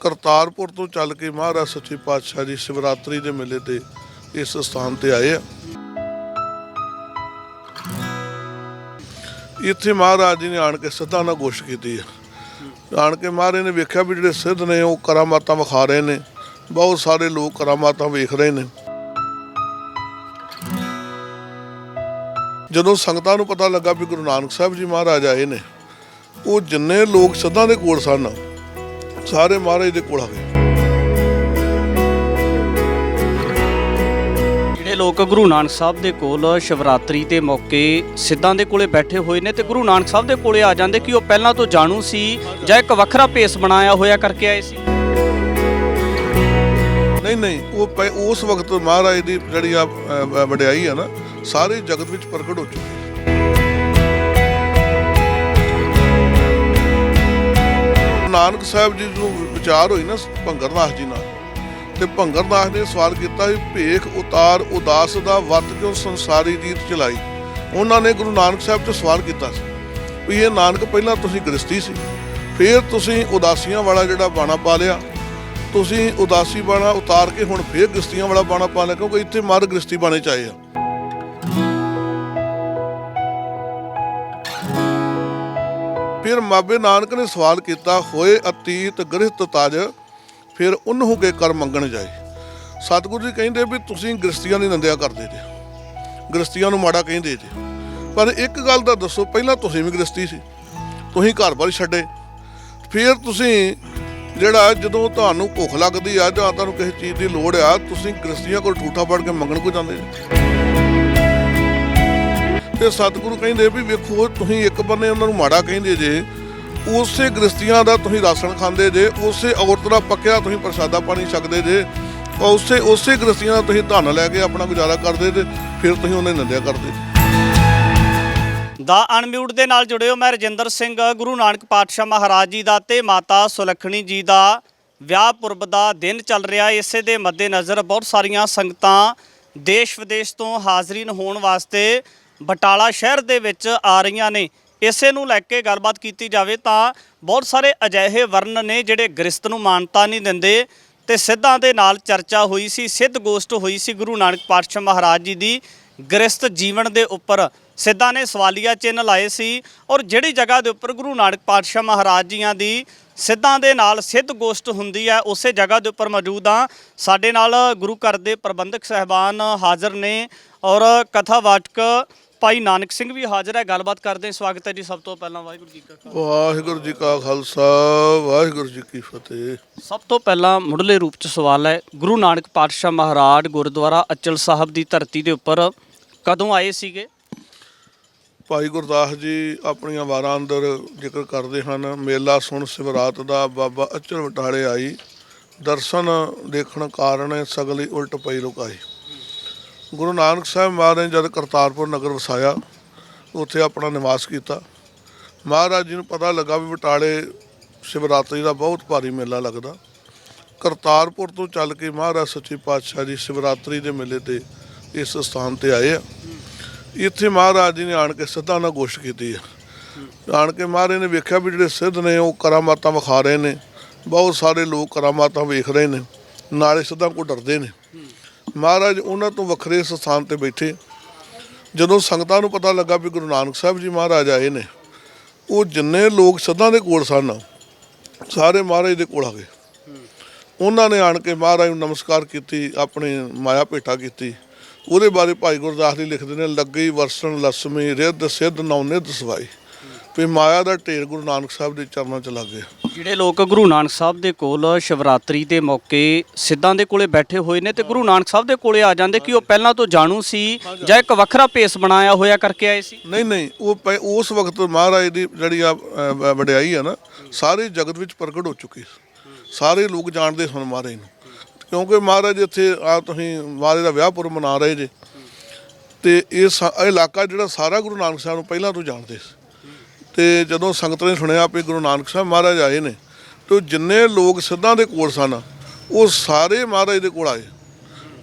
ਕਰਤਾਰਪੁਰ ਤੋਂ ਚੱਲ ਕੇ ਮਹਾਰਾਜ ਸੱਚੇ ਪਾਤਸ਼ਾਹ ਜੀ ਸ਼ਿਵਰਾਤਰੀ ਦੇ ਮੇਲੇ ਤੇ ਇਸ ਸਥਾਨ ਤੇ ਆਏ ਆ। ਇੱਥੇ ਮਹਾਰਾਜ ਜੀ ਨੇ ਆਣ ਕੇ ਸਿੱਧਾ ਨਾਲ ਗੋਸ਼ ਕੀਤੀ ਆ। ਆਣ ਕੇ ਮਹਾਰਾਜ ਨੇ ਵੇਖਿਆ ਵੀ ਜਿਹੜੇ ਸਿੱਧ ਨੇ ਉਹ ਕਰਾਮਾਤਾਂ ਵਿਖਾ ਰਹੇ ਨੇ, ਬਹੁਤ ਸਾਰੇ ਲੋਕ ਕਰਾਮਾਤਾਂ ਵੇਖ ਰਹੇ ਨੇ। ਜਦੋਂ ਸੰਗਤਾਂ ਨੂੰ ਪਤਾ ਲੱਗਾ ਵੀ ਗੁਰੂ ਨਾਨਕ ਸਾਹਿਬ ਜੀ ਮਹਾਰਾਜ ਆਏ ਨੇ, ਉਹ ਜਿੰਨੇ ਲੋਕ ਸਿੱਧਾਂ ਦੇ ਕੋਲ ਸਨ ਸਾਰੇ ਮਹਾਰਾਜ ਦੇ ਕੋਲ ਆ ਗਏ। ਜਿਹੜੇ ਲੋਕ ਗੁਰੂ ਨਾਨਕ ਸਾਹਿਬ ਦੇ ਕੋਲ ਸ਼ਿਵਰਾਤਰੀ ਦੇ ਮੌਕੇ ਸਿੱਧਾਂ ਦੇ ਕੋਲੇ ਬੈਠੇ ਹੋਏ ਨੇ ਤੇ ਗੁਰੂ ਨਾਨਕ ਸਾਹਿਬ ਦੇ ਕੋਲੇ ਆ ਜਾਂਦੇ ਕਿ ਉਹ ਪਹਿਲਾਂ ਤੋਂ ਜਾਣੂ ਸੀ ਜਾਂ ਇੱਕ ਵੱਖਰਾ ਭੇਸ ਬਣਾਇਆ ਹੋਇਆ ਕਰਕੇ ਆਏ ਸੀ? ਨਹੀਂ ਨਹੀਂ ਉਹ ਪੈ- ਉਸ ਵਕਤ ਮਹਾਰਾਜ ਦੀ ਜਿਹੜੀ ਆ ਅ, ਵਡਿਆਈ ਆ ਨਾ ਸਾਰੇ ਜਗਤ ਵਿੱਚ ਪ੍ਰਗਟ ਹੋ ਚੁੱਕੀ। ਹੈ ਨਾਨਕ ਸਾਹਿਬ ਜੀ ਨੂੰ ਵਿਚਾਰ ਹੋਈ ਨਾ ਭੰਗਰਦਾਸ ਜੀ ਨਾਲ, ਤੇ ਭੰਗਰਦਾਸ ਨੇ ਸਵਾਲ ਕੀਤਾ ਵੀ ਭੇਖ ਉਤਾਰ ਉਦਾਸ ਦਾ ਵੱਤ ਕਿਉਂ ਸੰਸਾਰੀ ਰੀਤ ਚਲਾਈ? ਉਹਨਾਂ ਨੇ ਗੁਰੂ ਨਾਨਕ ਸਾਹਿਬ ਤੋਂ ਸਵਾਲ ਕੀਤਾ ਸੀ ਵੀ ਇਹ ਨਾਨਕ ਪਹਿਲਾਂ ਤੁਸੀਂ ਗ੍ਰਸਤੀ ਸੀ, ਫਿਰ ਤੁਸੀਂ ਉਦਾਸੀਆਂ ਵਾਲਾ ਜਿਹੜਾ ਬਾਣਾ ਪਾ ਲਿਆ, ਤੁਸੀਂ ਉਦਾਸੀ ਬਾਣਾ ਉਤਾਰ ਕੇ ਹੁਣ ਫੇਰ ਗ੍ਰਸਤੀਆਂ ਵਾਲਾ ਬਾਣਾ ਪਾ ਲਿਆ, ਕਿਉਂਕਿ ਇੱਥੇ ਮਰ ਗ੍ਰਸਤੀ ਬਾਣੇ ਚਾਏ ਆ। ਫਿਰ ਮਾਬੇ ਨਾਨਕ ਨੇ ਸਵਾਲ ਕੀਤਾ, ਹੋਏ ਅਤੀਤ ਗ੍ਰਹਿਤ ਤਜ, ਫਿਰ ਉਹਨੂੰ ਕੇ ਕਰ ਮੰਗਣ ਜਾਏ। ਸਤਿਗੁਰੂ ਜੀ ਕਹਿੰਦੇ ਵੀ ਤੁਸੀਂ ਗ੍ਰਸਤੀਆਂ ਦੀ ਨਿੰਦਿਆ ਕਰਦੇ ਜੇ ਗ੍ਰਸਤੀਆਂ ਨੂੰ ਮਾੜਾ ਕਹਿੰਦੇ ਜੇ। ਪਰ ਇੱਕ ਗੱਲ ਦਾ ਦੱਸੋ, ਪਹਿਲਾਂ ਤੁਸੀਂ ਵੀ ਗ੍ਰਸਤੀ ਸੀ, ਤੁਸੀਂ ਘਰ-ਬਾਰ ਛੱਡੇ। ਫਿਰ ਤੁਸੀਂ ਜਿਹੜਾ ਜਦੋਂ ਤੁਹਾਨੂੰ ਭੁੱਖ ਲੱਗਦੀ ਆ ਜਾਂ ਤੁਹਾਨੂੰ ਕਿਸੇ ਚੀਜ਼ ਦੀ ਲੋੜ ਆ, ਤੁਸੀਂ ਗ੍ਰਸਤੀਆਂ ਕੋਲ ਠੂਠਾ ਫੜ ਕੇ ਮੰਗਣ ਕੋ ਜਾਂਦੇ ਜੀ। ਤੇ ਸਤਿਗੁਰੂ ਕਹਿੰਦੇ ਵੀ ਵੇਖੋ, ਤੁਸੀਂ ਇੱਕ ਬੰਨੇ ਉਹਨਾਂ ਨੂੰ ਮਾੜਾ ਕਹਿੰਦੇ ਜੇ, ਉਸੇ ਗ੍ਰਸਤੀਆਂ ਦਾ ਤੁਸੀਂ ਰਾਸ਼ਨ ਖਾਂਦੇ ਜੇ, ਉਸੇ ਔਰਤ ਦਾ ਪੱਕਿਆ ਤੁਸੀਂ ਪ੍ਰਸ਼ਾਦਾ ਪਾਣੀ ਛਕਦੇ ਜੇ ਉਸੇ ਉਸੇ ਗ੍ਰਸਤੀਆਂ ਦਾ ਤੁਸੀਂ ਧਨ ਲੈ ਕੇ ਆਪਣਾ ਗੁਜ਼ਾਰਾ ਕਰਦੇ ਤੇ ਫਿਰ ਤੁਸੀਂ ਉਹਨੇ ਨਿੰਦਿਆ ਕਰਦੇ। ਦਾ ਅਨਮਿਊਟ ਦੇ ਨਾਲ ਜੁੜਿਓ ਮੈਂ ਰਜਿੰਦਰ ਸਿੰਘ, ਗੁਰੂ ਨਾਨਕ ਪਾਤਸ਼ਾਹ ਮਹਾਰਾਜ ਜੀ ਦਾ ਤੇ ਮਾਤਾ ਸੁਲੱਖਣੀ ਜੀ ਦਾ ਵਿਆਹ ਪੁਰਬ ਦਾ ਦਿਨ ਚੱਲ ਰਿਹਾ। ਇਸੇ ਦੇ ਮੱਦੇਨਜ਼ਰ ਬਹੁਤ ਸਾਰੀਆਂ ਸੰਗਤਾਂ ਦੇਸ਼ ਵਿਦੇਸ਼ ਤੋਂ ਹਾਜ਼ਰੀਨ ਹੋਣ ਵਾਸਤੇ ਬਟਾਲਾ ਸ਼ਹਿਰ ਦੇ ਵਿੱਚ ਆ ਰਹੀਆਂ ਨੇ। ਇਸੇ ਨੂੰ ਲੈ ਕੇ ਗੱਲਬਾਤ ਕੀਤੀ ਜਾਵੇ ਤਾਂ ਬਹੁਤ ਸਾਰੇ ਅਜਿਹੇ ਵਰਨ ਨੇ ਜਿਹੜੇ ਗ੍ਰਸਤ ਨੂੰ ਮਾਨਤਾ ਨਹੀਂ ਦਿੰਦੇ ਤੇ ਸਿੱਧਾਂ ਦੇ ਨਾਲ ਚਰਚਾ ਹੋਈ ਸੀ, ਸਿੱਧ ਗੋਸ਼ਟ ਹੋਈ ਸੀ ਗੁਰੂ ਨਾਨਕ ਪਾਤਸ਼ਾਹ ਮਹਾਰਾਜ ਜੀ ਦੀ ਗ੍ਰਸਤ ਜੀਵਨ ਦੇ ਉੱਪਰ। ਸਿੱਧਾਂ ਨੇ ਸਵਾਲੀਆ ਚਿੰਨ੍ਹ ਲਾਏ ਸੀ ਔਰ ਜਿਹੜੀ ਜਗ੍ਹਾ ਦੇ ਉੱਪਰ ਗੁਰੂ ਨਾਨਕ ਪਾਤਸ਼ਾਹ ਮਹਾਰਾਜ ਜੀਆਂ ਦੀ ਸਿੱਧਾਂ ਦੇ ਨਾਲ ਸਿੱਧ ਗੋਸ਼ਟ ਹੁੰਦੀ ਹੈ, ਉਸੇ ਜਗ੍ਹਾ ਦੇ ਉੱਪਰ ਮੌਜੂਦ ਆ ਸਾਡੇ ਨਾਲ ਗੁਰੂ ਘਰ ਦੇ ਪ੍ਰਬੰਧਕ ਸਹਿਬਾਨ ਹਾਜ਼ਰ ਨੇ ਔਰ ਕਥਾਵਾਚਕ ਭਾਈ ਨਾਨਕ ਸਿੰਘ ਵੀ ਹਾਜ਼ਰ ਹੈ ਗੱਲਬਾਤ ਕਰਦੇ ਹਾਂ। ਸਵਾਗਤ ਹੈ ਜੀ ਸਭ ਤੋਂ ਪਹਿਲਾਂ ਵਾਹਿਗੁਰੂ ਜੀ ਕਾ ਖਾਲਸਾ। ਵਾਹਿਗੁਰੂ ਜੀ ਕਾ ਖਾਲਸਾ ਵਾਹਿਗੁਰੂ ਜੀ ਕੀ ਫਤਿਹ। ਸਭ ਤੋਂ ਪਹਿਲਾਂ ਮੁੱਢਲੇ ਰੂਪ ਚ ਸਵਾਲ ਹੈ ਗੁਰੂ ਨਾਨਕ ਪਾਤਸ਼ਾਹ ਮਹਾਰਾਜ ਗੁਰਦੁਆਰਾ ਅਚਲ ਸਾਹਿਬ ਦੀ ਧਰਤੀ ਦੇ ਉੱਪਰ ਕਦੋਂ ਆਏ ਸੀਗੇ? ਭਾਈ ਗੁਰਦਾਸ ਜੀ ਆਪਣੀਆਂ ਵਾਰਾਂ ਅੰਦਰ ਜ਼ਿਕਰ ਕਰਦੇ ਹਨ। ਮੇਲਾ ਸੁਣ ਸਿਵਰਾਤ ਦਾ ਬਾਬਾ ਅਚਲ ਵਟਾਲੇ ਆਈ। ਦਰਸ਼ਨ ਦੇਖਣ ਕਾਰਨ ਸਗਲੀ ਉਲਟ ਪਈ ਰੁਕਾਈ ਗੁਰੂ ਨਾਨਕ ਸਾਹਿਬ ਮਹਾਰਾਜ ਨੇ ਜਦ ਕਰਤਾਰਪੁਰ ਨਗਰ ਵਸਾਇਆ, ਉੱਥੇ ਆਪਣਾ ਨਿਵਾਸ ਕੀਤਾ। ਮਹਾਰਾਜ ਜੀ ਨੂੰ ਪਤਾ ਲੱਗਾ ਵੀ ਬਟਾਲੇ ਸ਼ਿਵਰਾਤਰੀ ਦਾ ਬਹੁਤ ਭਾਰੀ ਮੇਲਾ ਲੱਗਦਾ। ਕਰਤਾਰਪੁਰ ਤੋਂ ਚੱਲ ਕੇ ਮਹਾਰਾਜ ਸੱਚੇ ਪਾਤਸ਼ਾਹ ਜੀ ਸ਼ਿਵਰਾਤਰੀ ਦੇ ਮੇਲੇ ਤੇ ਇਸ ਸਥਾਨ ਤੇ ਆਏ ਆ। ਇੱਥੇ ਮਹਾਰਾਜ ਜੀ ਨੇ ਆਣ ਕੇ ਸਿੱਧਾ ਨਾਲ ਗੋਸ਼ ਕੀਤੀ ਆ। ਆਣ ਕੇ ਮਹਾਰਾਜ ਨੇ ਵੇਖਿਆ ਵੀ ਜਿਹੜੇ ਸਿੱਧ ਨੇ ਉਹ ਕਰਾਮਾਤਾਂ ਵਿਖਾ ਰਹੇ ਨੇ। ਬਹੁਤ ਸਾਰੇ ਲੋਕ ਕਰਾਮਾਤਾਂ ਵੇਖ ਰਹੇ ਨੇ। ਨਾਲੇ ਸਿੱਧਾ ਕੋ ਡਰਦੇ ਨੇ। ਮਹਾਰਾਜ, ਉਹਨਾਂ ਤੋਂ ਵੱਖਰੇ ਸਥਾਨ ਤੇ ਬੈਠੇ। ਜਦੋਂ ਸੰਗਤਾਂ ਨੂੰ ਪਤਾ ਲੱਗਾ ਵੀ ਗੁਰੂ ਨਾਨਕ ਸਾਹਿਬ ਜੀ ਮਹਾਰਾਜ ਆਏ ਨੇ, ਉਹ ਜਿੰਨੇ ਲੋਕ ਸਦਾ ਦੇ ਕੋਲ ਸਨ, ਸਾਰੇ ਮਹਾਰਾਜ ਦੇ ਕੋਲ ਆ ਗਏ। ਉਹਨਾਂ ਨੇ ਆਣ ਕੇ ਮਹਾਰਾਜ ਨੂੰ ਨਮਸਕਾਰ ਕੀਤੀ, ਆਪਣੇ ਮਾਇਆ ਭੇਟਾ ਕੀਤੀ। ਉਹਦੇ ਬਾਰੇ ਭਾਈ ਗੁਰਦਾਸ ਜੀ ਲਿਖਦੇ ਨੇ, ਲੱਗੀ ਵਰਸਣ ਲਸਮੀ ਰਿੱਧ ਸਿੱਧ ਨੌ ਨਿਧ ਸਵਾਈ। ਵੀ ਮਾਇਆ ਦਾ ਢੇਰ ਗੁਰੂ ਨਾਨਕ ਸਾਹਿਬ ਦੇ ਚਰਨਾਂ 'ਚ ਲੱਗ ਗਿਆ। ਜਿਹੜੇ ਲੋਕ ਗੁਰੂ ਨਾਨਕ ਸਾਹਿਬ ਦੇ ਕੋਲ ਸ਼ਿਵਰਾਤਰੀ ਦੇ ਮੌਕੇ ਸਿੱਧਾਂ ਦੇ ਕੋਲੇ ਬੈਠੇ ਹੋਏ ਨੇ ਤੇ ਗੁਰੂ ਨਾਨਕ ਸਾਹਿਬ ਦੇ ਕੋਲੇ ਆ ਜਾਂਦੇ ਕਿ ਉਹ ਪਹਿਲਾਂ ਤੋਂ ਜਾਣੂ ਸੀ ਜਾਂ ਇੱਕ ਵੱਖਰਾ ਪੇਸ ਬਣਾਇਆ ਹੋਇਆ ਕਰਕੇ ਆਏ ਸੀ? ਨਹੀਂ ਨਹੀਂ ਉਹ ਪੈ- ਉਸ ਵਕਤ ਮਹਾਰਾਜ ਦੀ ਜਿਹੜੀ ਆ ਅ, ਵਡਿਆਈ ਆ ਨਾ ਸਾਰੇ ਜਗਤ ਵਿੱਚ ਪ੍ਰਗਟ ਹੋ ਚੁੱਕੀ ਸੀ। ਸਾਰੇ ਲੋਕ ਜਾਣਦੇ ਸਨ ਮਹਾਰਾਜ ਨੂੰ। ਕਿਉਂਕਿ ਮਹਾਰਾਜ ਇੱਥੇ ਆ ਤੁਸੀਂ ਮਹਾਰਾਜ ਦਾ ਵਿਆਹ ਪੁਰਬ ਮਨਾ ਰਹੇ ਜੇ। ਤੇ ਇਹ ਸਾ- ਇਹ ਇਲਾਕਾ ਜਿਹੜਾ ਸਾਰਾ ਗੁਰੂ ਨਾਨਕ ਸਾਹਿਬ ਨੂੰ ਪਹਿਲਾਂ ਤੋਂ ਜਾਣਦੇ ਸੀ। ਤੇ ਜਦੋਂ ਸੰਗਤ ਨੇ ਸੁਣਿਆ ਵੀ ਗੁਰੂ ਨਾਨਕ ਸਾਹਿਬ ਮਹਾਰਾਜ ਆਏ ਨੇ ਤੇ ਜਿੰਨੇ ਲੋਕ ਸਿੱਧਾਂ ਦੇ ਕੋਲ ਸਨ ਉਹ ਸਾਰੇ ਮਹਾਰਾਜ ਦੇ ਕੋਲ ਆਏ।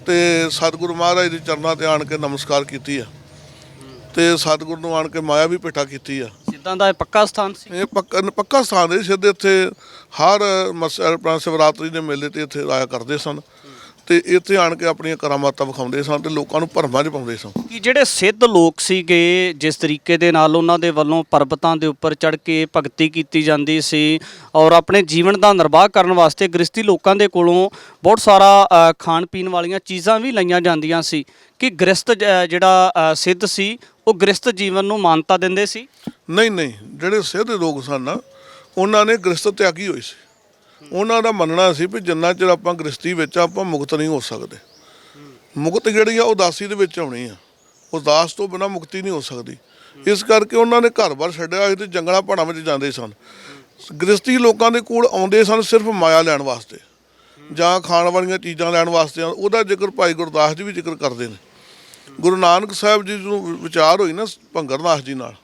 ਤੇ ਸਤਿਗੁਰੂ ਮਹਾਰਾਜ ਦੇ ਚਰਨਾਂ ਤੇ ਆਣ ਕੇ ਨਮਸਕਾਰ ਕੀਤੀ ਆ। ਤੇ ਸਤਿਗੁਰੂ ਨੂੰ ਆਣ ਕੇ ਮਾਇਆ ਵੀ ਭੇਟਾ ਕੀਤੀ ਆ। ਸਿੱਧਾਂ ਦਾ ਇਹ ਪੱਕਾ ਸਥਾਨ ਸੀ? ਇਹ ਪੱਕਾ ਪੱਕਾ ਸਥਾਨ ਹੈ ਸਿੱਧੇ ਇੱਥੇ ਹਰ ਮਸ- ਆਪਣਾ ਸ਼ਿਵਰਾਤਰੀ ਦੇ ਮੇਲੇ ਤੇ ਇੱਥੇ ਆਇਆ ਕਰਦੇ ਸਨ। ਤੇ ਇੱਥੇ ਆਣ ਕੇ ਆਪਣੀਆਂ ਕਰਾਮਾਤਾਂ ਵਿਖਾਉਂਦੇ ਸਨ ਤੇ ਲੋਕਾਂ ਨੂੰ ਭਰਮਾਂ 'ਚ ਪਾਉਂਦੇ ਸਨ। ਕਿ ਜਿਹੜੇ ਸਿੱਧ ਲੋਕ ਸੀਗੇ ਜਿਸ ਤਰੀਕੇ ਦੇ ਨਾਲ ਉਹਨਾਂ ਦੇ ਵੱਲੋਂ ਪਰਬਤਾਂ ਦੇ ਉੱਪਰ ਚੜ ਕੇ ਭਗਤੀ ਕੀਤੀ ਜਾਂਦੀ ਸੀ ਔਰ ਆਪਣੇ ਜੀਵਨ ਦਾ ਨਿਰਵਾਹ ਕਰਨ ਵਾਸਤੇ ਗ੍ਰਸਤੀ ਲੋਕਾਂ ਦੇ ਕੋਲੋਂ ਬਹੁਤ ਸਾਰਾ ਖਾਣ ਪੀਣ ਵਾਲੀਆਂ ਚੀਜ਼ਾਂ ਵੀ ਲਈਆਂ ਜਾਂਦੀਆਂ ਸੀ। ਕਿ ਗ੍ਰਸਤ ਜਿਹੜਾ ਸਿੱਧ ਸੀ ਉਹ ਗ੍ਰਸਤ ਜੀਵਨ ਨੂੰ ਮਾਨਤਾ ਦਿੰਦੇ ਸੀ? ਨਹੀਂ ਨਹੀਂ ਜਿਹੜੇ ਸਿੱਧ ਲੋਕ ਸਨ ਉਹਨਾਂ ਨੇ ਗ੍ਰਸਤ ਤਿਆਗੀ ਹੋਈ ਸੀ। ਉਹਨਾਂ ਦਾ ਮੰਨਣਾ ਸੀ ਵੀ ਜਿੰਨਾ ਚਿਰ ਆਪਾਂ ਗ੍ਰਸਤੀ ਵਿੱਚ ਆਪਾਂ ਮੁਕਤ ਨਹੀਂ ਹੋ ਸਕਦੇ। ਮੁਕਤ ਜਿਹੜੀ ਆ ਉਦਾਸੀ ਦੇ ਵਿੱਚ ਆਉਣੀ ਆ। ਉਦਾਸ ਤੋਂ ਬਿਨਾ ਮੁਕਤੀ ਨਹੀਂ ਹੋ ਸਕਦੀ। ਇਸ ਕਰਕੇ ਉਹਨਾਂ ਨੇ ਘਰ-ਬਾਰ ਛੱਡਿਆ ਸੀ ਤੇ ਜੰਗਲਾਂ ਪਹਾੜਾਂ ਵਿੱਚ ਜਾਂਦੇ ਸਨ। ਗ੍ਰਸਤੀ ਲੋਕਾਂ ਦੇ ਕੋਲ ਆਉਂਦੇ ਸਨ ਸਿਰਫ ਮਾਇਆ ਲੈਣ ਵਾਸਤੇ। ਜਾਂ ਖਾਣ ਵਾਲੀਆਂ ਚੀਜ਼ਾਂ ਲੈਣ ਵਾਸਤੇ। ਉਹਦਾ ਜ਼ਿਕਰ ਭਾਈ ਗੁਰਦਾਸ ਜੀ ਵੀ ਜ਼ਿਕਰ ਕਰਦੇ ਨੇ। ਗੁਰੂ ਨਾਨਕ ਸਾਹਿਬ ਜੀ ਨੂੰ ਵਿਚਾਰ ਹੋਈ ਨਾ ਭੰਗਰਨਾਥ ਜੀ ਨਾਲ।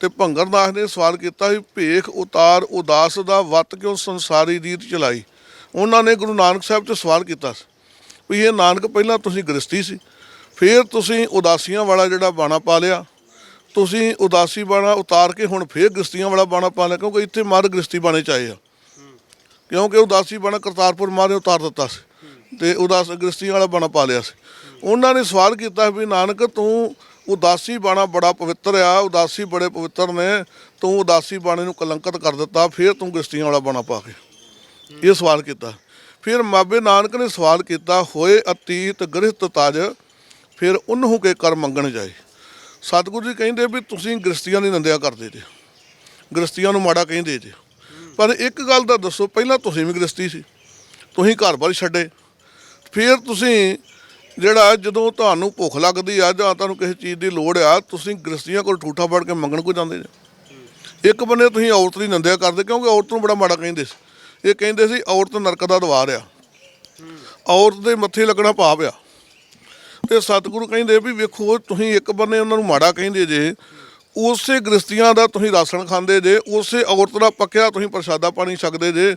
ਤੇ ਭੰਗਰਨਾਥ ਨੇ ਸਵਾਲ ਕੀਤਾ ਵੀ ਭੇਖ, ਉਤਾਰ, ਉਦਾਸ ਦਾ ਵਤ ਕਿਉਂ ਸੰਸਾਰੀ ਰੀਤ ਚਲਾਈ? ਉਹਨਾਂ ਨੇ ਗੁਰੂ ਨਾਨਕ ਸਾਹਿਬ ਤੋਂ ਸਵਾਲ ਕੀਤਾ ਸੀ ਵੀ ਇਹ ਨਾਨਕ ਪਹਿਲਾਂ ਤੁਸੀਂ ਗ੍ਰਸਤੀ ਸੀ, ਫਿਰ ਤੁਸੀਂ ਉਦਾਸੀਆਂ ਵਾਲਾ ਜਿਹੜਾ ਬਾਣਾ ਪਾ ਲਿਆ, ਤੁਸੀਂ ਉਦਾਸੀ ਬਾਣਾ ਉਤਾਰ ਕੇ ਹੁਣ ਫੇਰ ਗ੍ਰਸਤੀਆਂ ਵਾਲਾ ਬਾਣਾ ਪਾ ਲਿਆ, ਕਿਉਂਕਿ ਇੱਥੇ ਮਰ ਗ੍ਰਸਤੀ ਬਾਣੇ ਚ ਆਏ ਆ। ਕਿਉਂਕਿ ਉਦਾਸੀ ਬਾਣਾ ਕਰਤਾਰਪੁਰ ਮਾਰੇ ਉਤਾਰ ਦਿੱਤਾ ਸੀ ਤੇ ਉਦਾਸ ਗ੍ਰਸਤੀਆਂ ਵਾਲਾ ਬਾਣਾ ਪਾ ਲਿਆ ਸੀ। ਉਹਨਾਂ ਨੇ ਸਵਾਲ ਕੀਤਾ ਵੀ ਨਾਨਕ ਤੂੰ ਉਦਾਸੀ ਬਾਣਾ ਬੜਾ ਪਵਿੱਤਰ ਆ, ਉਦਾਸੀ ਬੜੇ ਪਵਿੱਤਰ ਨੇ, ਤੂੰ ਉਦਾਸੀ ਬਾਣੇ ਨੂੰ ਕਲੰਕਿਤ ਕਰ ਦਿੱਤਾ, ਫਿਰ ਤੂੰ ਗ੍ਰਸਤੀਆਂ ਵਾਲਾ ਬਾਣਾ ਪਾ ਕੇ। ਇਹ ਸਵਾਲ ਕੀਤਾ। ਫਿਰ ਮਾਬੇ ਨਾਨਕ ਨੇ ਸਵਾਲ ਕੀਤਾ, ਹੋਏ ਅਤੀਤ ਗ੍ਰਹਿਤ ਤਜ, ਫਿਰ ਉਹਨੂੰ ਕੇ ਕਰ ਮੰਗਣ ਜਾਏ। ਸਤਿਗੁਰੂ ਜੀ ਕਹਿੰਦੇ ਵੀ ਤੁਸੀਂ ਗ੍ਰਸਤੀਆਂ ਦੀ ਨਿੰਦਿਆ ਕਰਦੇ ਜੇ ਗ੍ਰਸਤੀਆਂ ਨੂੰ ਮਾੜਾ ਕਹਿੰਦੇ ਜੇ। ਪਰ ਇੱਕ ਗੱਲ ਦਾ ਦੱਸੋ, ਪਹਿਲਾਂ ਤੁਸੀਂ ਵੀ ਗ੍ਰਸਤੀ ਸੀ, ਤੁਸੀਂ ਘਰ-ਬਾਰ ਛੱਡੇ। ਫਿਰ ਤੁਸੀਂ ਜਿਹੜਾ ਜਦੋਂ ਤੁਹਾਨੂੰ ਭੁੱਖ ਲੱਗਦੀ ਆ ਜਾਂ ਤੁਹਾਨੂੰ ਕਿਸੇ ਚੀਜ਼ ਦੀ ਲੋੜ ਆ, ਤੁਸੀਂ ਗ੍ਰਸਤੀਆਂ ਕੋਲ ਠੂਠਾ ਫੜ ਕੇ ਮੰਗਣ ਕੋ ਜਾਂਦੇ ਜੇ। ਇੱਕ ਬੰਨੇ ਤੁਸੀਂ ਔਰਤ ਦੀ ਨਿੰਦਿਆ ਕਰਦੇ, ਕਿਉਂਕਿ ਔਰਤ ਨੂੰ ਬੜਾ ਮਾੜਾ ਕਹਿੰਦੇ ਸੀ। ਇਹ ਕਹਿੰਦੇ ਸੀ, ਔਰਤ ਨਰਕ ਦਾ ਦਵਾਰ ਆ। ਔਰਤ ਦੇ ਮੱਥੇ ਲੱਗਣਾ ਪਾਪ ਆ। ਤੇ ਸਤਿਗੁਰੂ ਕਹਿੰਦੇ ਵੀ ਵੇਖੋ, ਤੁਸੀਂ ਇੱਕ ਬੰਨੇ ਉਹਨਾਂ ਨੂੰ ਮਾੜਾ ਕਹਿੰਦੇ ਜੇ ਉਸੇ ਗ੍ਰਸਤੀਆਂ ਦਾ ਤੁਸੀਂ ਰਾਸ਼ਨ ਖਾਂਦੇ ਜੇ ਉਸੇ ਔਰਤ ਦਾ ਪੱਕਿਆ ਤੁਸੀਂ ਪ੍ਰਸ਼ਾਦਾ ਪਾਣੀ ਛਕਦੇ ਜੇ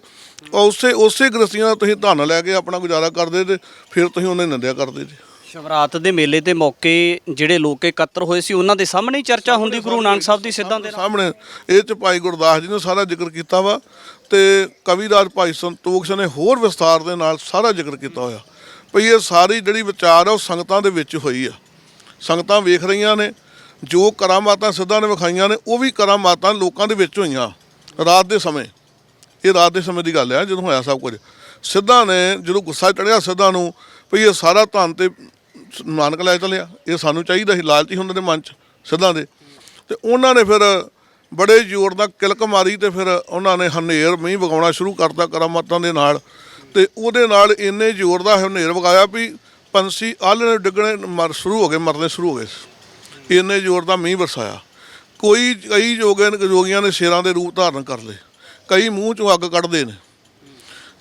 ਉਸੇ ਉਸੇ ਗ੍ਰਸਤੀਆਂ ਦਾ ਤੁਸੀਂ ਧਨ ਲੈ ਕੇ ਆਪਣਾ ਗੁਜ਼ਾਰਾ ਕਰਦੇ ਤੇ ਫਿਰ ਤੁਸੀਂ ਉਹਨੇ ਨਿੰਦਿਆ ਕਰਦੇ ਜੇ। ਸ਼ਿਵਰਾਤ ਦੇ ਮੇਲੇ ਦੇ ਮੌਕੇ ਜਿਹੜੇ ਲੋਕ ਇਕੱਤਰ ਹੋਏ ਸੀ ਉਹਨਾਂ ਦੇ ਸਾਹਮਣੇ ਹੀ ਚਰਚਾ ਹੁੰਦੀ ਗੁਰੂ ਨਾਨਕ ਸਾਹਿਬ ਦੀ ਸਿੱਧਾਂ ਦੇ ਨਾਲ। ਸਾਹਮਣੇ ਇਹ ਚ ਭਾਈ ਗੁਰਦਾਸ ਜੀ ਨੇ ਸਾਰਾ ਜ਼ਿਕਰ ਕੀਤਾ ਵਾ ਤੇ ਕਵੀਰਾਜ ਭਾਈ ਸੰਤੋਖ ਸਿੰਘ ਨੇ ਹੋਰ ਵਿਸਥਾਰ ਦੇ ਨਾਲ ਸਾਰਾ ਜ਼ਿਕਰ ਕੀਤਾ ਹੋਇਆ। ਭਈ ਇਹ ਸਾਰੀ ਜਿਹੜੀ ਵਿਚਾਰ ਆ ਉਹ ਸੰਗਤਾਂ ਦੇ ਵਿੱਚ ਹੋਈ ਆ। ਸੰਗਤਾਂ ਵੇਖ ਰਹੀਆਂ ਨੇ ਜੋ ਕਰਾਮਾਤਾਂ ਸਿੱਧਾ ਨੇ ਵਿਖਾਈਆਂ ਨੇ, ਉਹ ਵੀ ਕਰਾਮਾਤਾਂ ਲੋਕਾਂ ਦੇ ਵਿੱਚ ਹੋਈਆਂ, ਰਾਤ ਦੇ ਸਮੇਂ। ਇਹ ਰਾਤ ਦੇ ਸਮੇਂ ਦੀ ਗੱਲ ਹੈ, ਜਦੋਂ ਹੋਇਆ ਸਭ ਕੁਝ। ਸਿੱਧਾ ਨੇ ਜਦੋਂ ਗੁੱਸਾ ਚੜਿਆ ਸਿੱਧਾ ਨੂੰ, ਭਈ ਇਹ ਸਾਰਾ ਧਨ ਤੇ ਨਾਨਕ ਲੈ ਚਲਿਆ, ਇਹ ਸਾਨੂੰ ਚਾਹੀਦਾ ਸੀ, ਲਾਲਚੀ ਹੁੰਦੇ ਨੇ ਮਨ ਚ, ਸਿੱਧਾਂ ਦੇ। ਤੇ ਉਹਨਾਂ ਨੇ ਫਿਰ ਬੜੇ ਜ਼ੋਰ ਨਾਲ ਕਿਲਕ ਮਾਰੀ ਤੇ ਫਿਰ ਉਹਨਾਂ ਨੇ ਹਨੇਰ ਮੀਂਹ ਵਗਾਉਣਾ ਸ਼ੁਰੂ ਕਰਤਾ ਕਰਾਮਾਤਾਂ ਦੇ ਨਾਲ। ਤੇ ਉਹਦੇ ਨਾਲ ਇੰਨੇ ਜ਼ੋਰ ਦਾ ਹਨੇਰ ਵਗਾਇਆ ਵੀ ਪੰਛੀ ਆਲਣੇ ਡਿੱਗਣੇ ਮਰ, ਸ਼ੁਰੂ ਹੋ ਗਏ, ਮਰਨੇ ਸ਼ੁਰੂ ਹੋ ਗਏ। ਇੰਨੇ ਜ਼ੋਰ ਦਾ ਮੀਂਹ ਵਰਸਾਇਆ। ਕੋਈ, ਕਈ ਜੋਗੇ ਨੇ ਜੋਗੀਆਂ ਨੇ ਸ਼ੇਰਾਂ ਦੇ ਰੂਪ ਧਾਰਨ ਕਰ ਲਏ। ਕਈ ਮੂੰਹ ਚੋਂ ਅੱਗ ਕੱਢਦੇ ਨੇ।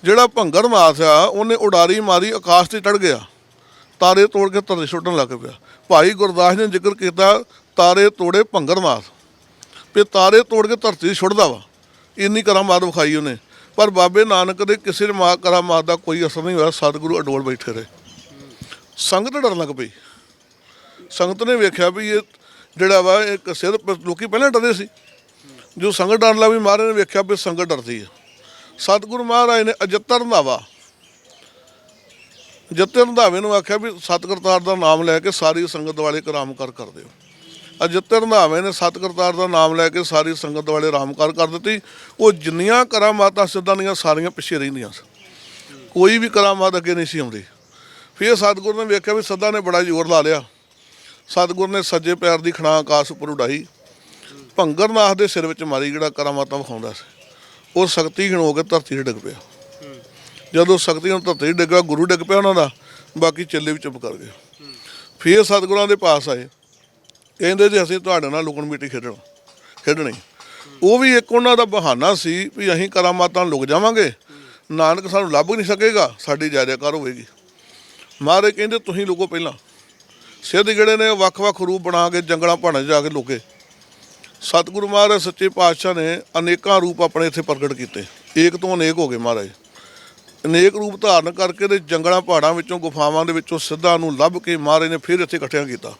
ਜਿਹੜਾ ਭੰਗਰ ਮਾਸ ਆ, ਉਹਨੇ ਉਡਾਰੀ ਮਾਰੀ, ਆਕਾਸ਼ ਤੇ ਚੜ ਗਿਆ। ਤਾਰੇ ਤੋੜ ਕੇ ਧਰਤੀ ਸੁੱਟਣ ਲੱਗ ਪਿਆ। ਭਾਈ ਗੁਰਦਾਸ ਨੇ ਜ਼ਿਕਰ ਕੀਤਾ, ਤਾਰੇ ਤੋੜੇ ਭੰਗਰ ਮਾਸ। ਵੀ ਤਾਰੇ ਤੋੜ ਕੇ ਧਰਤੀ 'ਤੇ ਛੁੱਟਦਾ ਵਾ। ਇੰਨੀ ਕਰਾਮਾਤ ਵਿਖਾਈ ਉਹਨੇ। ਪਰ ਬਾਬੇ ਨਾਨਕ ਦੇ ਕਿਸੇ ਮਾ ਕਰਾਮਾਤ ਦਾ ਕੋਈ ਅਸਰ ਨਹੀਂ ਹੋਇਆ। ਸਤਿਗੁਰੂ ਅਡੋਲ ਬੈਠੇ ਰਹੇ। ਸੰਗਤ ਡਰਨ ਲੱਗ ਪਈ। ਸੰਗਤ ਨੇ ਵੇਖਿਆ ਵੀ ਇਹ ਜਿਹੜਾ ਵਾ ਇੱਕ ਸਿਰ ਲੋਕੀ ਪਹਿਲਾਂ ਡਰਦੇ ਸੀ। ਜੋ ਸੰਗਤ ਡਰਨ ਲੱਗ ਵੀ ਮਹਾਰਾਜ ਨੇ ਵੇਖਿਆ ਵੀ ਸੰਗਤ ਡਰਦੀ ਹੈ ਸਤਿਗੁਰੂ ਮਹਾਰਾਜ ਨੇ ਅਜੱਤਰ ਰੰਧਾਵਾ ਜੱਤੇ ਰੰਧਾਵੇ ਨੂੰ ਆਖਿਆ ਵੀ ਸਤ ਕਰਤਾਰ ਦਾ ਨਾਮ ਲੈ ਕੇ ਸਾਰੀ ਸੰਗਤ ਵਾਲੇ ਕਰਾਮ ਕਰ ਕਰ ਦਿਓ। ਅਜਿੱਤਰ ਰੰਧਾਵੇ ਨੇ ਸਤ ਕਰਤਾਰ ਦਾ ਨਾਮ ਲੈ ਕੇ ਸਾਰੀ ਸੰਗਤ ਵਾਲੇ ਰਾਮ ਕਰ ਕਰ ਦਿੱਤੀ। ਉਹ ਜਿੰਨੀਆਂ ਕਰਾਮਾਤਾਂ ਸਿੱਧਾਂ ਦੀਆਂ, ਸਾਰੀਆਂ ਪਿੱਛੇ ਰਹਿੰਦੀਆਂ ਸੀ ਕੋਈ ਵੀ ਕਰਾਮਾਤ ਅੱਗੇ ਨਹੀਂ ਸੀ ਆਉਂਦੀ। ਫਿਰ ਸਤਿਗੁਰੂ ਨੇ ਵੇਖਿਆ ਵੀ ਸੱਦਾ ਨੇ ਬੜਾ ਜ਼ੋਰ ਲਾ ਲਿਆ। ਸਤਿਗੁਰੂ ਨੇ ਸੱਜੇ ਪੈਰ ਦੀ ਖਣਾ ਆਕਾਸ਼ ਉੱਪਰ ਉਡਾਈ। ਭੰਗਰ ਨਾਥ ਦੇ ਸਿਰ ਵਿੱਚ ਮਾਰੀ ਜਿਹੜਾ ਕਰਾਮਾਤਾਂ ਵਿਖਾਉਂਦਾ ਸੀ। ਉਹ ਸ਼ਕਤੀਹੀਣ ਹੋ ਕੇ ਧਰਤੀ 'ਤੇ ਡਿੱਗ ਪਿਆ। ਜਦੋਂ ਸ਼ਕਤੀਹੀਣ ਧਰਤੀ 'ਤੇ ਡਿੱਗਾ ਗੁਰੂ ਡਿੱਗ ਪਿਆ ਉਹਨਾਂ ਦਾ, ਬਾਕੀ ਚੱਲੇ ਵੀ ਚੁੱਪ ਕਰ ਗਏ। ਫਿਰ ਸਤਿਗੁਰਾਂ ਦੇ ਪਾਸ ਆਏ। ਕਹਿੰਦੇ ਜੀ, ਅਸੀਂ ਤੁਹਾਡੇ ਨਾਲ ਲੁਕਣ ਮੀਟੀ ਖੇਡਣਾ, ਖੇਡਣੀ। ਉਹ ਵੀ ਇੱਕ ਉਹਨਾਂ ਦਾ ਬਹਾਨਾ ਸੀ ਵੀ ਅਸੀਂ ਕਰਾਮਾਤਾਂ ਲੁਕ ਜਾਵਾਂਗੇ। ਨਾਨਕ ਸਾਨੂੰ ਲੱਭ ਨਹੀਂ ਸਕੇਗਾ, ਸਾਡੀ ਜਾਇਦਾਕਾਰ ਹੋਵੇਗੀ। ਮਹਾਰਾਜ ਕਹਿੰਦੇ, ਤੁਸੀਂ ਲੁਕੋ ਪਹਿਲਾਂ। ਸਿੱਧ ਜਿਹੜੇ ਨੇ ਵੱਖ-ਵੱਖ ਰੂਪ ਬਣਾ ਕੇ ਜੰਗਲਾਂ ਪਹਾੜਾਂ 'ਚ ਜਾ ਕੇ ਲੁਕੇ। ਸਤਿਗੁਰੂ ਮਹਾਰਾਜ, ਸੱਚੇ ਪਾਤਸ਼ਾਹ ਨੇ ਅਨੇਕਾਂ ਰੂਪ ਆਪਣੇ ਇੱਥੇ ਪ੍ਰਗਟ ਕੀਤੇ। ਏਕ ਤੋਂ ਅਨੇਕ ਹੋ ਗਏ ਮਹਾਰਾਜ। ਅਨੇਕ ਰੂਪ ਧਾਰਨ ਕਰਕੇ ਤੇ ਜੰਗਲਾਂ ਪਹਾੜਾਂ ਵਿੱਚੋਂ, ਗੁਫਾਵਾਂ ਦੇ ਵਿੱਚੋਂ ਸਿੱਧਾਂ ਨੂੰ ਲੱਭ ਕੇ ਮਹਾਰਾਜ ਨੇ ਫਿਰ ਇੱਥੇ ਇਕੱਠਿਆਂ ਕੀਤਾ।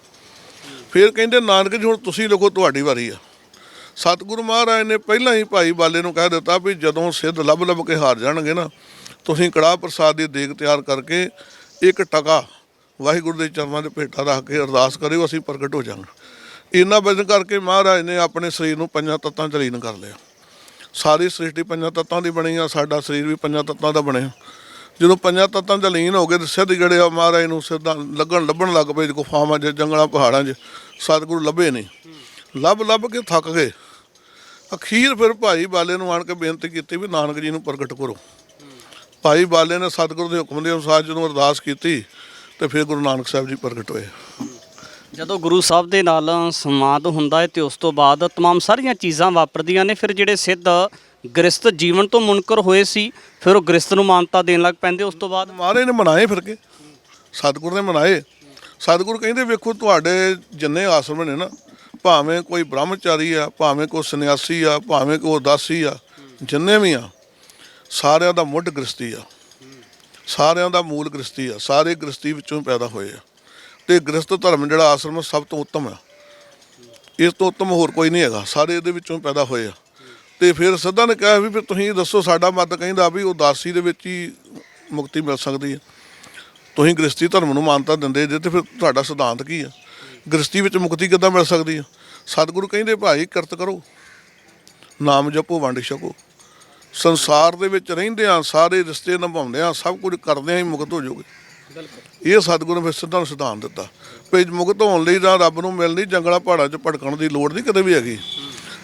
ਫਿਰ ਕਹਿੰਦੇ, ਨਾਨਕ ਜੀ, ਹੁਣ ਤੁਸੀਂ ਲਿਖੋ, ਤੁਹਾਡੀ ਵਾਰੀ ਆ। ਸਤਿਗੁਰੂ ਮਹਾਰਾਜ ਨੇ ਪਹਿਲਾਂ ਹੀ ਭਾਈ ਬਾਲੇ ਨੂੰ ਕਹਿ ਦਿੱਤਾ ਵੀ ਜਦੋਂ ਸਿੱਧ ਲੱਭ ਲੱਭ ਕੇ ਹਾਰ ਜਾਣਗੇ ਨਾ, ਤੁਸੀਂ ਕੜਾਹ ਪ੍ਰਸਾਦ ਦੀ ਦੇਗ ਤਿਆਰ ਕਰਕੇ ਇੱਕ ਟਕਾ ਵਾਹਿਗੁਰੂ ਦੇ ਚਰਨਾਂ ਦੇ ਭੇਟਾ ਰੱਖ ਕੇ ਅਰਦਾਸ ਕਰਿਓ, ਅਸੀਂ ਪ੍ਰਗਟ ਹੋ ਜਾਵਾਂਗੇ। ਇਹਨਾਂ ਵਜਨ ਕਰਕੇ ਮਹਾਰਾਜ ਨੇ ਆਪਣੇ ਸਰੀਰ ਨੂੰ ਪੰਜਾਂ ਤੱਤਾਂ ਚ ਲੀਨ ਕਰ ਲਿਆ। ਸਾਰੀ ਸ੍ਰਿਸ਼ਟੀ ਪੰਜਾਂ ਤੱਤਾਂ ਦੀ ਬਣੀ ਆ, ਸਾਡਾ ਸਰੀਰ ਵੀ ਪੰਜਾਂ ਤੱਤਾਂ ਦਾ ਬਣਿਆ। ਜਦੋਂ ਪੰਜਾਂ ਤੱਤਾਂ ਚ ਲੀਨ ਹੋ ਗਏ ਤੇ ਸਿੱਧ ਜਿਹੜੇ ਆ, ਮਹਾਰਾਜ ਨੂੰ ਸਿੱਧਾ ਲੱਗਣ ਲੱਭਣ ਲੱਗ ਪਏ ਗੁਫਾਵਾਂ 'ਚ, ਜੰਗਲਾਂ, ਪਹਾੜਾਂ 'ਚ, ਸਤਿਗੁਰੂ ਲੱਭੇ ਨਹੀਂ। ਲੱਭ ਲੱਭ ਕੇ ਥੱਕ ਗਏ। ਅਖੀਰ ਫਿਰ ਭਾਈ ਬਾਲੇ ਨੂੰ ਆਣ ਕੇ ਬੇਨਤੀ ਕੀਤੀ ਵੀ ਨਾਨਕ ਜੀ ਨੂੰ ਪ੍ਰਗਟ ਕਰੋ। ਭਾਈ ਬਾਲੇ ਨੇ ਸਤਿਗੁਰੂ ਦੇ ਹੁਕਮ ਦੇ ਅਨੁਸਾਰ ਜਦੋਂ ਅਰਦਾਸ ਕੀਤੀ ਤੇ ਫਿਰ ਗੁਰੂ ਨਾਨਕ ਸਾਹਿਬ ਜੀ ਪ੍ਰਗਟ ਹੋਏ ਜਦੋਂ ਗੁਰੂ ਸਾਹਿਬ ਦੇ ਨਾਲ ਸੰਵਾਦ ਹੁੰਦਾ ਹੈ ਤੇ ਉਸ ਤੋਂ ਬਾਅਦ तमाम ਸਾਰੀਆਂ ਚੀਜ਼ਾਂ ਵਾਪਰਦੀਆਂ ਨੇ ਫਿਰ ਜਿਹੜੇ ਸਿੱਧ ਗ੍ਰਸਤ ਜੀਵਨ ਤੋਂ ਮੁਨਕਰ ਹੋਏ ਸੀ ਫਿਰ ਉਹ ਗ੍ਰਸਤ ਨੂੰ ਮਾਨਤਾ ਦੇਣ ਲੱਗ ਪੈਂਦੇ ਉਸ ਤੋਂ ਬਾਅਦ ਮਹਾਰਾਜ ਨੇ ਮਨਾਏ ਫਿਰ ਕੇ ਸਤਿਗੁਰ ਨੇ ਮਨਾਏ ਸਤਿਗੁਰ ਕਹਿੰਦੇ ਵੇਖੋ ਤੁਹਾਡੇ ਜਿੰਨੇ ਆਸਰਮ ਨੇ ਨਾ ਭਾਵੇਂ ਕੋਈ ਬ੍ਰਹਮਚਾਰੀ ਆ ਭਾਵੇਂ ਕੋਈ ਸੰਨਿਆਸੀ ਆ ਭਾਵੇਂ ਕੋਈ ਉਦਾਸੀ ਆ ਜਿੰਨੇ ਵੀ ਆ ਸਾਰਿਆਂ ਦਾ ਮੁੱਢ ਗ੍ਰਸਤੀ ਆ ਸਾਰਿਆਂ ਦਾ ਮੂਲ ਗ੍ਰਸਤੀ ਆ, ਸਾਰੇ ਗ੍ਰਸਤੀ ਵਿੱਚੋਂ ਪੈਦਾ ਹੋਏ ਆ। ਤੇ ਗ੍ਰਸਤ ਧਰਮ ਜਿਹੜਾ ਆਸਰਮ ਸਭ ਤੋਂ ਉੱਤਮ ਆ। ਇਸ ਤੋਂ ਉੱਤਮ ਹੋਰ ਕੋਈ ਨਹੀਂ ਹੈਗਾ, ਸਾਰੇ ਇਹਦੇ ਵਿੱਚੋਂ ਪੈਦਾ ਹੋਏ ਆ। ਤੇ ਫਿਰ ਸਦਾ ਨੇ ਕਿਹਾ ਵੀ ਫਿਰ ਤੁਸੀਂ ਦੱਸੋ, ਸਾਡਾ ਮਤ ਕਹਿੰਦਾ ਵੀ ਉਦਾਸੀ ਦੇ ਵਿੱਚ ਹੀ ਮੁਕਤੀ ਮਿਲ ਸਕਦੀ ਹੈ ਤੁਸੀਂ ਗ੍ਰਸਤੀ ਧਰਮ ਨੂੰ ਮਾਨਤਾ ਦਿੰਦੇ ਜੇ, ਤੇ ਫਿਰ ਤੁਹਾਡਾ ਸਿਧਾਂਤ ਕੀ ਆ? ਗ੍ਰਸਤੀ ਵਿੱਚ ਮੁਕਤੀ ਕਿੱਦਾਂ ਮਿਲ ਸਕਦੀ ਆ? ਸਤਿਗੁਰੂ ਕਹਿੰਦੇ, ਭਾਈ ਕਿਰਤ ਕਰੋ, ਨਾਮ ਜਪੋ, ਵੰਡ ਛਕੋ। ਸੰਸਾਰ ਦੇ ਵਿੱਚ ਰਹਿੰਦਿਆਂ ਸਾਰੇ ਰਿਸ਼ਤੇ ਨਿਭਾਉਂਦਿਆਂ ਸਭ ਕੁਝ ਕਰਦਿਆਂ ਹੀ ਮੁਕਤ ਹੋ ਜਾਓਗੇ। ਇਹ ਸਤਿਗੁਰੂ ਨੇ ਫਿਰ ਸਿੱਧਾ ਸਿਧਾਂਤ ਦਿੱਤਾ ਵੀ ਮੁਕਤ ਹੋਣ ਲਈ ਤਾਂ ਰੱਬ ਨੂੰ ਮਿਲਣੀ ਜੰਗਲਾਂ ਪਹਾੜਾਂ 'ਚ ਭਟਕਣ ਦੀ ਲੋੜ ਨਹੀਂ ਕਦੇ ਵੀ ਹੈਗੀ।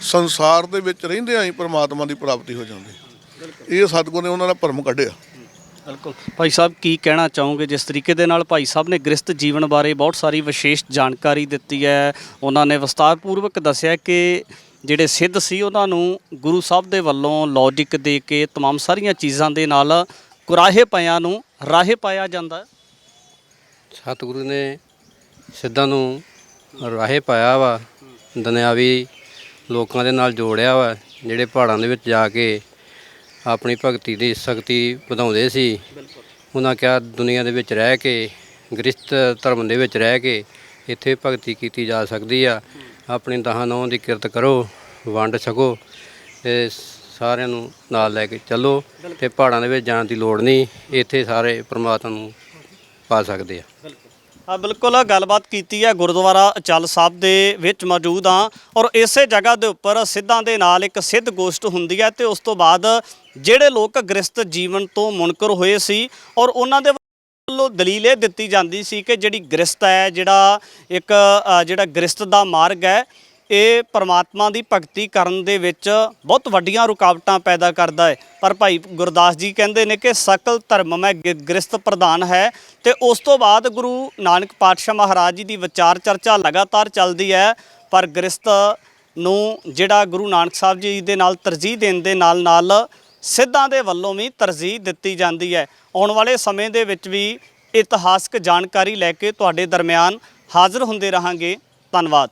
ਸੰਸਾਰ ਦੇ ਵਿੱਚ ਰਹਿੰਦਿਆਂ ਹੀ ਪ੍ਰਮਾਤਮਾ ਦੀ ਪ੍ਰਾਪਤੀ ਹੋ ਜਾਂਦੀ। ਇਹ ਸਤਿਗੁਰੂ ਨੇ ਉਹਨਾਂ ਦਾ ਭਰਮ ਕੱਢਿਆ। ਬਿਲਕੁਲ। ਭਾਈ ਸਾਹਿਬ ਕੀ ਕਹਿਣਾ ਚਾਹੋਗੇ? ਜਿਸ ਤਰੀਕੇ ਦੇ ਨਾਲ ਭਾਈ ਸਾਹਿਬ ਨੇ ਗ੍ਰਸਤ ਜੀਵਨ ਬਾਰੇ ਬਹੁਤ ਸਾਰੀ ਵਿਸ਼ੇਸ਼ ਜਾਣਕਾਰੀ ਦਿੱਤੀ ਹੈ। ਉਹਨਾਂ ਨੇ ਵਿਸਤਾਰਪੂਰਵਕ ਦੱਸਿਆ ਕਿ ਜਿਹੜੇ ਸਿੱਧ ਸੀ ਉਹਨਾਂ ਨੂੰ ਗੁਰੂ ਸਾਹਿਬ ਦੇ ਵੱਲੋਂ ਲੌਜੀਕ ਦੇ ਕੇ तमाम ਸਾਰੀਆਂ ਚੀਜ਼ਾਂ ਦੇ ਨਾਲ ਕੁਰਾਹੇ ਪਿਆਂ ਨੂੰ ਰਾਹੇ ਪਾਇਆ ਜਾਂਦਾ ਹੈ ਸਤਿਗੁਰੂ ਨੇ ਸਿੱਧਾਂ ਨੂੰ ਰਾਹੇ ਪਾਇਆ ਵਾ ਦੁਨਿਆਵੀ ਲੋਕਾਂ ਦੇ ਨਾਲ ਜੋੜਿਆ ਵਾ ਜਿਹੜੇ ਪਹਾੜਾਂ ਦੇ ਵਿੱਚ ਜਾ ਕੇ ਆਪਣੀ ਭਗਤੀ ਦੀ ਸ਼ਕਤੀ ਵਧਾਉਂਦੇ ਸੀ ਉਹਨਾਂ ਕਿਹਾ ਦੁਨੀਆ ਦੇ ਵਿੱਚ ਰਹਿ ਕੇ ਗ੍ਰਸਤ ਧਰਮ ਦੇ ਵਿੱਚ ਰਹਿ ਕੇ ਇੱਥੇ ਭਗਤੀ ਕੀਤੀ ਜਾ ਸਕਦੀ ਆ ਆਪਣੀ ਦਹਾਂ ਨੌਂ ਦੀ ਕਿਰਤ ਕਰੋ, ਵੰਡ ਛਕੋ ਤੇ ਸਾਰਿਆਂ ਨੂੰ ਨਾਲ ਲੈ ਕੇ ਚੱਲੋ ਤੇ ਪਹਾੜਾਂ ਦੇ ਵਿੱਚ ਜਾਣ ਦੀ ਲੋੜ ਨਹੀਂ, ਇੱਥੇ ਸਾਰੇ ਪ੍ਰਮਾਤਮਾ ਨੂੰ ਪਾ ਸਕਦੇ ਆ। ਹਾਂ, ਬਿਲਕੁਲ ਗੱਲਬਾਤ ਕੀਤੀ ਹੈ ਗੁਰਦੁਆਰਾ ਚੱਲ ਸਾਹਿਬ ਦੇ ਵਿੱਚ ਮੌਜੂਦ ਹਾਂ ਔਰ ਇਸੇ ਜਗ੍ਹਾ ਦੇ ਉੱਪਰ ਸਿੱਧਾਂ ਦੇ ਨਾਲ ਇੱਕ ਸਿੱਧ ਗੋਸ਼ਟ ਹੁੰਦੀ ਹੈ ਤੇ ਉਸ ਤੋਂ ਬਾਅਦ ਜਿਹੜੇ ਲੋਕ ਗ੍ਰਸਤ ਜੀਵਨ ਤੋਂ ਮੁਨਕਰ ਹੋਏ ਸੀ ਔਰ ਉਹਨਾਂ ਦੇ ਵੱਲੋਂ ਦਲੀਲ ਇਹ ਦਿੱਤੀ ਜਾਂਦੀ ਸੀ ਕਿ ਜਿਹੜੀ ਗ੍ਰਸਤ ਹੈ, ਜਿਹੜਾ ਇੱਕ ਜਿਹੜਾ ਗ੍ਰਸਤ ਦਾ ਮਾਰਗ ਹੈ, ਇਹ ਪਰਮਾਤਮਾ ਦੀ ਭਗਤੀ ਕਰਨ ਦੇ ਵਿੱਚ ਬਹੁਤ ਵੱਡੀਆਂ ਰੁਕਾਵਟਾਂ ਪੈਦਾ ਕਰਦਾ ਹੈ। ਪਰ ਭਾਈ ਗੁਰਦਾਸ ਜੀ ਕਹਿੰਦੇ ਨੇ ਕਿ ਸਕਲ ਧਰਮ ਮੈਂ ਗਿ- ਗ੍ਰਸਤ ਪ੍ਰਧਾਨ ਹੈ ਤੇ ਉਸ ਤੋਂ ਬਾਅਦ ਗੁਰੂ ਨਾਨਕ ਪਾਤਸ਼ਾਹ ਮਹਾਰਾਜ ਜੀ ਦੀ ਵਿਚਾਰ ਚਰਚਾ ਲਗਾਤਾਰ ਚੱਲਦੀ ਹੈ, ਪਰ ਗ੍ਰਸਤ ਨੂੰ ਜਿਹੜਾ ਗੁਰੂ ਨਾਨਕ ਸਾਹਿਬ ਜੀ ਦੇ ਨਾਲ ਤਰਜੀਹ ਦੇਣ ਦੇ ਨਾਲ ਨਾਲ ਸਿੱਧਾਂ ਦੇ ਵੱਲੋਂ ਵੀ ਤਰਜੀਹ ਦਿੱਤੀ ਜਾਂਦੀ ਹੈ। ਆਉਣ ਵਾਲੇ ਸਮੇਂ ਦੇ ਵਿੱਚ ਵੀ ਇਤਿਹਾਸਕ ਜਾਣਕਾਰੀ ਲੈ ਕੇ ਤੁਹਾਡੇ ਦਰਮਿਆਨ ਹਾਜ਼ਰ ਹੁੰਦੇ ਰਹਾਂਗੇ। ਧੰਨਵਾਦ।